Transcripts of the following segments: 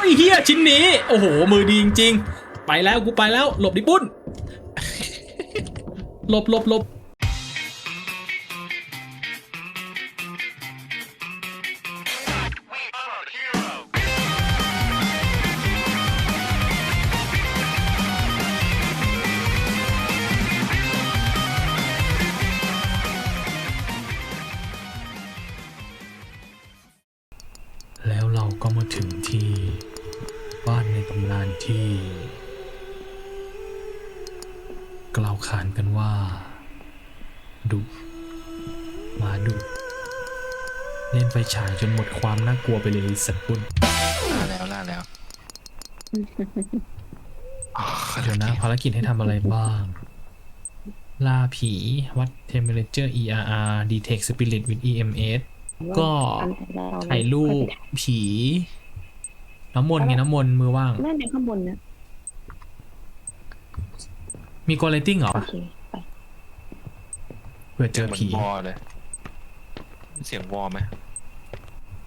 ไอ้เฮียชิ้นนี้ โอ้โห มือดีจริงๆ ไปแล้วกูไปแล้ว หลบดิปุ้น หลบหลบหลบ ดุมาดุเล่นไฟฉายจนหมดความน่ากลัวไปเลยไอ้สัตว์ปุ้นล่าแล้วล่าแล้วอ๋อเดี๋ยวนะภารกิจให้ทำอะไรบ้าง ล่าผี วัด temperature ERR detect spirit with EMS ก็ถ่ายรูปผี น้ำมนต์ไงน้ำมนต์มือว่าง นั่นในข้างบนนะ มีกอลเลตติ้งเหรอโอเคไปเผื่อเจอเหมือนผีวอเลย เสียงวอไหม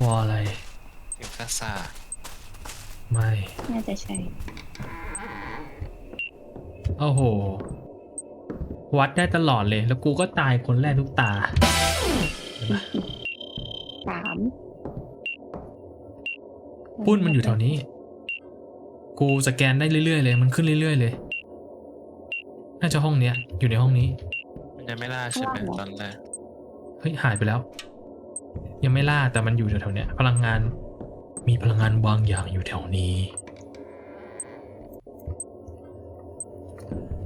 วออะไร เสียงซ่าซาไม่น่าจะใช่โอ้โห วัดได้ตลอดเลย แล้วกูก็ตายคนแรกทุกตาสามปุ้นมันอยู่แถวนี้ กูสแกนได้เรื่อยๆเลย มันขึ้นเรื่อยๆเลย น่าจะห้องเนี้ย อยู่ในห้องนี้มัน ยังไม่ล่าใช่ไหมตอนแรกเฮ้ยหายไปแล้ว ยังไม่ล่าแต่มันอยู่แถวๆเนี้ยพลังงานมีพลังงานบางอย่างอยู่แถวนี้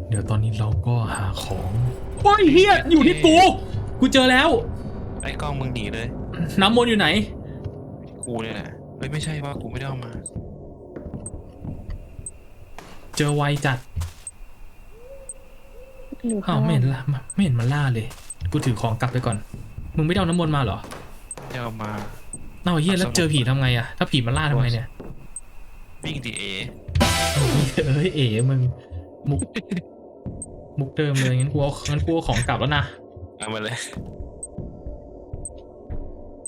เดี๋ยวตอนนี้เราก็หาของโอ้ยเฮียอยู่ที่กู กูเจอแล้ว ไอ้กล้องมึงหนีเลย น้ำมนต์อยู่ไหน กูเนี่ยแหละเฮ้ยไม่ใช่ว่ากูไม่ได้เอามา เจอไวจัด อยู่อ้าข้าวงไม่ล่างเห็นละไม่เห็นมันล่าเลย กูถือของกลับไปก่อน มึงไม่ได้เอาน้ำมนต์มาเหรอไม่ได้เอามาเอ้าเฮียแล้วเจอผีทำไงอะถ้าผีมันล่าทำไงเนี่ยวิ่งดีเอเอ้ยเอ๋มึงมุกมุกเดิมเลยงั้นกูเอางั้นกูเอาของกลับแล้วนะเอามาเลย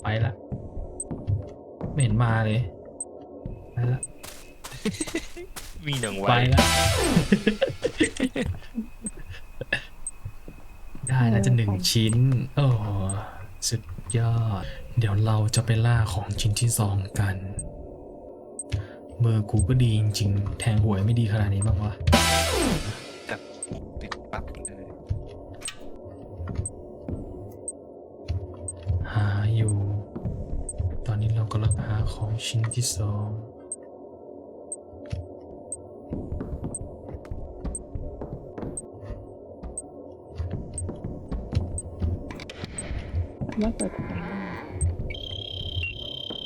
ไปละไม่เห็นมาเลยไปละ วิ่งอย่างไวไปละ ได้แล้วจะหนึ่งชิ้น โอ้สุดยอด เดี๋ยวเราจะไปล่าของชิ้นที่สองกันมือกูก็ดีจริงๆ แทงหวยไม่ดีขนาดนี้บ้างวะจับติดปั๊บเลยหาอยู่ ตอนนี้เรากำลังหาของชิ้นที่สอง ว่าเปิดไฟ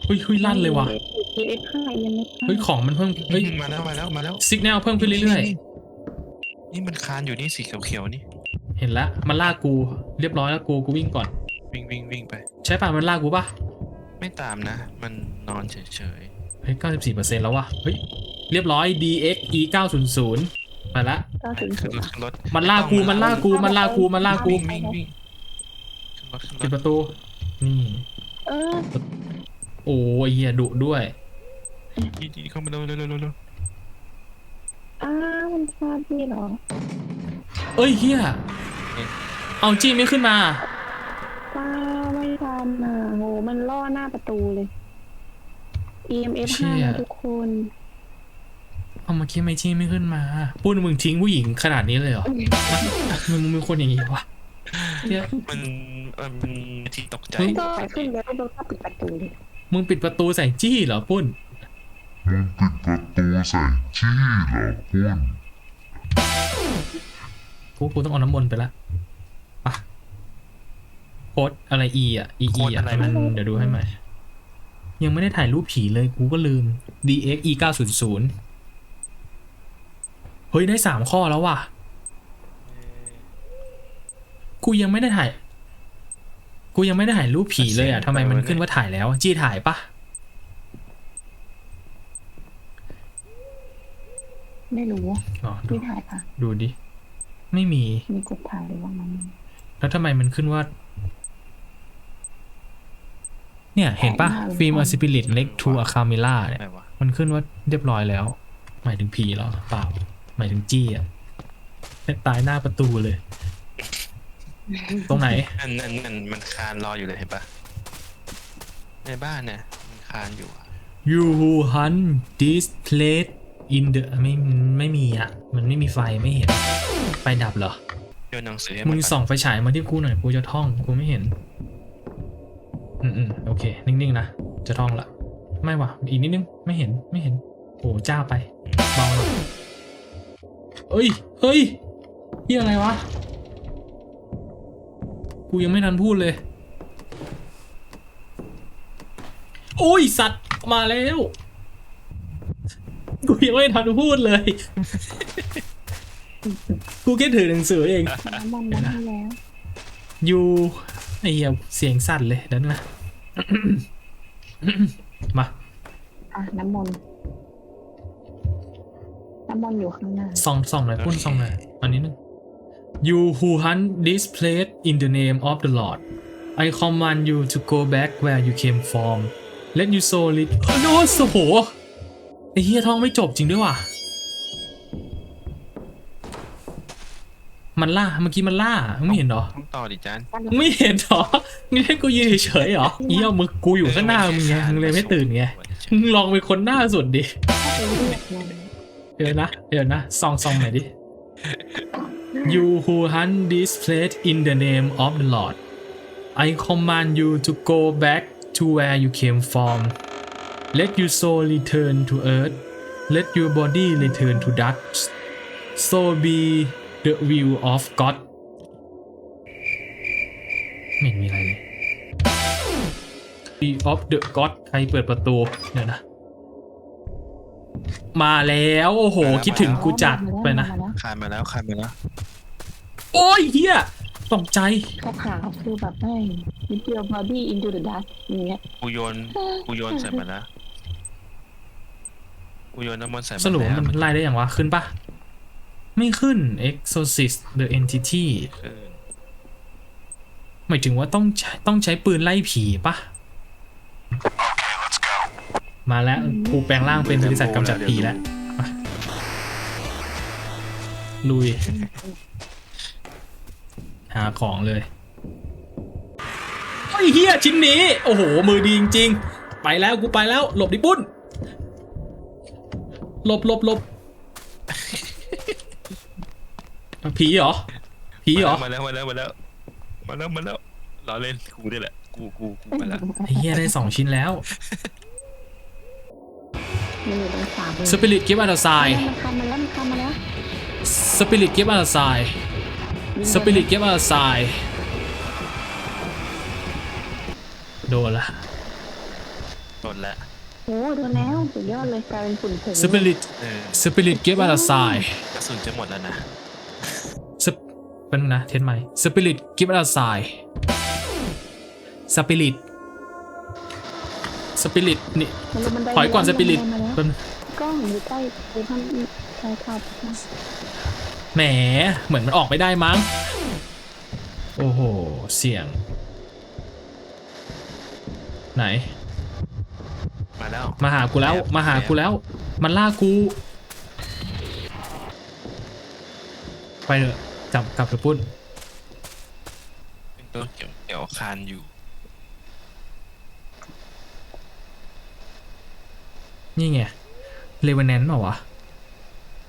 เฮ้ยเฮ้ยลั่นเลยว่ะเอฟห้ายังไม่ข้าเฮ้ยของมันเพิ่มเฮ้ยมาแล้วมาแล้วมาแล้วสิกแนลเพิ่มขึ้นเรื่อยนี่นี่มันคานอยู่นี่สีเขียวๆนี่ๆเห็นแล้วมันล่ากูเรียบร้อยแล้วกูกูวิ่งก่อน วิ่งวิ่งวิ่งไป ใช่ป่ะมันล่ากูป่ะไม่ตามนะ มันนอนเฉยเฮ้ย94%แล้วว่ะเฮ้ยเรียบร้อย DX E 900มาละเก้าๆถึงขึ้ศูนนรถย์ขึ้นรถมันล่ากูมันล่ากูมันล่ากูมันล่ากูวิ่งวิ่งวิ่งขึ้น รถขึ้นรปิดถประตู นี่ เออโอ้ยเฮียดุด้วยดีดีเข้ามาเร็วเร็วเร็วเร็วเร็วอ้าวมันพลาดพี่เหรอเอ้ยเฮียเอาจี้ไม่ขึ้นมาป้าไม่ทันอะโหมันล่อหน้าประตูเลย EMF เชี่ห้าย นะทุกคนเอาเมื่อกี้ไม่จี้ไม่ขึ้นมาปุ้นมึงทิ้งผู้หญิงขนาดนี้เลยเหรอ มึงมึงเป็นคนอย่างนี้วะ เหี้ยมันมันมันที่ตกใจเฮ้ยก็ขึ้นแล้วก็โดนเข้าปิดประตูเลยมึงปิดประตูใส่จี้เหรอปุ้นมึงปิดประตูใส่จี้เหรอคุณกูกูต้องเอาน้ำมนต์ไปละปะโค้ดอะไร E อะ E E อะมันเดี๋ยวดูให้ใหม่ยังไม่ได้ถ่ายรูปผีเลยกูก็ลืม DX E 900เฮ้ย ได้สามข้อแล้วว่ะ กูยังไม่ได้ถ่าย กูยังไม่ได้ถ่ายรูปผีเลยอะทำไมมันขึ้นว่าถ่ายแล้ว จี้ถ่ายปะไม่รู้อ๋อดูพี่ถ่ายค่ะ ดูดิ ไม่มี มีกดถ่ายหรือว่ามันแล้วทำไมมันขึ้นว่า เนี่ย เห็นปะฟิล์มอ s ซิปิลิตเล็กทูอะคาเมล่าเนี่ยไหนวะมันขึ้นว่าเรียบร้อยแล้ว หมายถึงผีเหรอเปล่า หมายถึงจี้อะตายหน้าประตูเลย ตรงไหน นั่นนั่นนั่นมันคานรออยู่เลยเห็นปะในบ้านเนี่ยมันคานอยู่อะ you who hunt this place in the ไม่ไม่มีอะ มันไม่มีไฟไม่เห็น ไฟดับเหรอ โยนหนังสือให้มึมันงส่องไฟฉายมาที่กูหน่อยกูจะท่องกูไม่เห็น อืมอืมโอเค นิ่งๆนะ จะท่องละ ไม่ว่ะ อีกนิดนึง ไม่เห็นไม่เห็น โอ้จ้าไป เบาหน่อยเอ้ยเฮ้ยที่อะไรวะ กูยังไม่ทันพูดเลย โอ้ยสัตว์มาแล้ว กูยังไม่ทันพูดเลย กูแค่ถือหนังสือเองน้ำมันมาให้แล้วอยู่ไอ้เหี้ยเสียงสั่นเลยเดี๋ยวนะมาอะน้ำมนต์น้ำมนต์อยู่ข้างหน้าส่องส่องหน่อยพุ่นส่องหน่อยอันนี้นึง You who hunt this place in the name of the Lord I command you to go back where you came from Let you soul it โน้โอ้โหไอ้เหี้ยท่องไม่จบจริงด้วยว่ะ มันล่า เมื่อกี้มันล่ามึงไม่เห็นเหรอ ต้องต่อดิจานมึงไม่เห็นเหรอมึงให้กูยืนเฉยๆเหรอเหี้ยมึงกูอยู่ข้างหน้ามึงไง มึงเลยไม่ตื่นไง มึงลองเป็นคนหน้าสุดดิไปเรียกมันเดี๋ยวนะ เดี๋ยวนะ ซองซองหน่อยดิ You who hunt this place in the name of the Lord I command you to go back to where you came from Let your soul return to earth Let your body return to dust So be the will of God ไม่เห็นมีอะไรเลย Will of the God ใครเปิดประตู เดี๋ยวนะ มาแล้วโอ้โหคิดถึงกูจัดไปนะมาแล้วคานมาแล้วคานมาแล้วโอ้ยเฮียตกใจ ขาวขาวๆคือแบบให้ with your body into the dust อย่างเงี้ยกูโยนกูโยนใส่มาแล้วกูโยนน้ำมันต์ใส่มาสรุปว่าแล้วมันไล่ได้อย่างวะ ขึ้นปะไม่ขึ้น exorcist the entity คือหมายถึงว่าต้องใช้ต้องใช้ปืนไล่ผีปะ มาแล้วกูแปลงร่างเป็นบริษัทกำจัดผีแล้วมาลุย หาของเลยไอ้เฮียชิ้นนี้ โอ้โห มือดีจริงๆ ไปแล้วกูไปแล้ว หลบดิปุ้น หลบหลบหลบผีเหรอ ผีเหรอ มาแล้วมาแล้วมาแล้วมาแล้วมาแล้วล้อเล่นกูนี่แหละ กูกูกูมาแล้วไอ้เฮียได้สองชิ้นแล้ว มันอยู่ตรงขวามือสปิริตกิฟต์อัลไซมันคำมาแล้วมันคำมาแล้วสปิริตกิฟต์อัลไซสปิริตกิฟต์อัลไซโดนละโดนแล้วโอ้โดนแล้วสุดยอดเลยกลายเป็นฝุ่นผงสปิริตเออสปิริตกิฟต์อัลไซกระสุนจะหมดแล้วนะสปเป็นงนะเทนใหม่สปิริตกิฟต์อัลไซสปิริต สปิริตนี่มันลงบันไดถอยก่อนสปิริตมาแล้วเป็นกล้องอยู่ใกล้คือท่านใช่ครับแหมเหมือนมันออกไม่ได้มั้ง โอ้โห เสียง ไหน มาแล้ว มาหากูแล้ว มาหากูแล้ว มันล่ากู ไปเถอะจับกลับไปปุ้นเป็นตัวเขียวเขียวคานอยู่ นี่ไง Revenant เปล่าวะ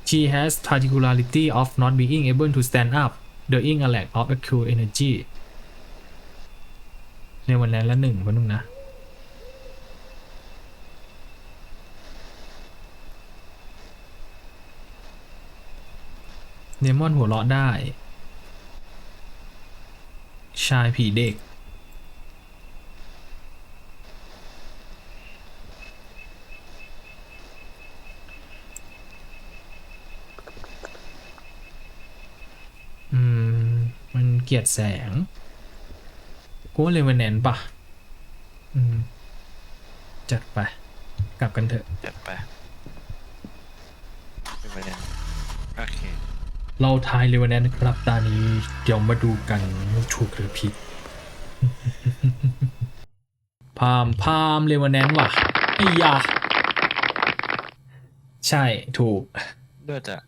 She has particularity of not being able to stand up doing a lack of acute energy Revenant ละหนึ่งวันนึงนะ เนมอนหัวเราะได้ ชายผีเด็ก อืม มันเกลียดแสงกูว่าเลเวนแนนปะอืมจัดไป กลับกันเถอะ จัดไปเป็นไปได้โอเค เราทายเลเวนแนนครับตานี้ เดี๋ยวมาดูกันว่าถูกหรือผิดพามพามเลเวนแนนว่ะไอ้ยาใช่ถูกเลือดอะ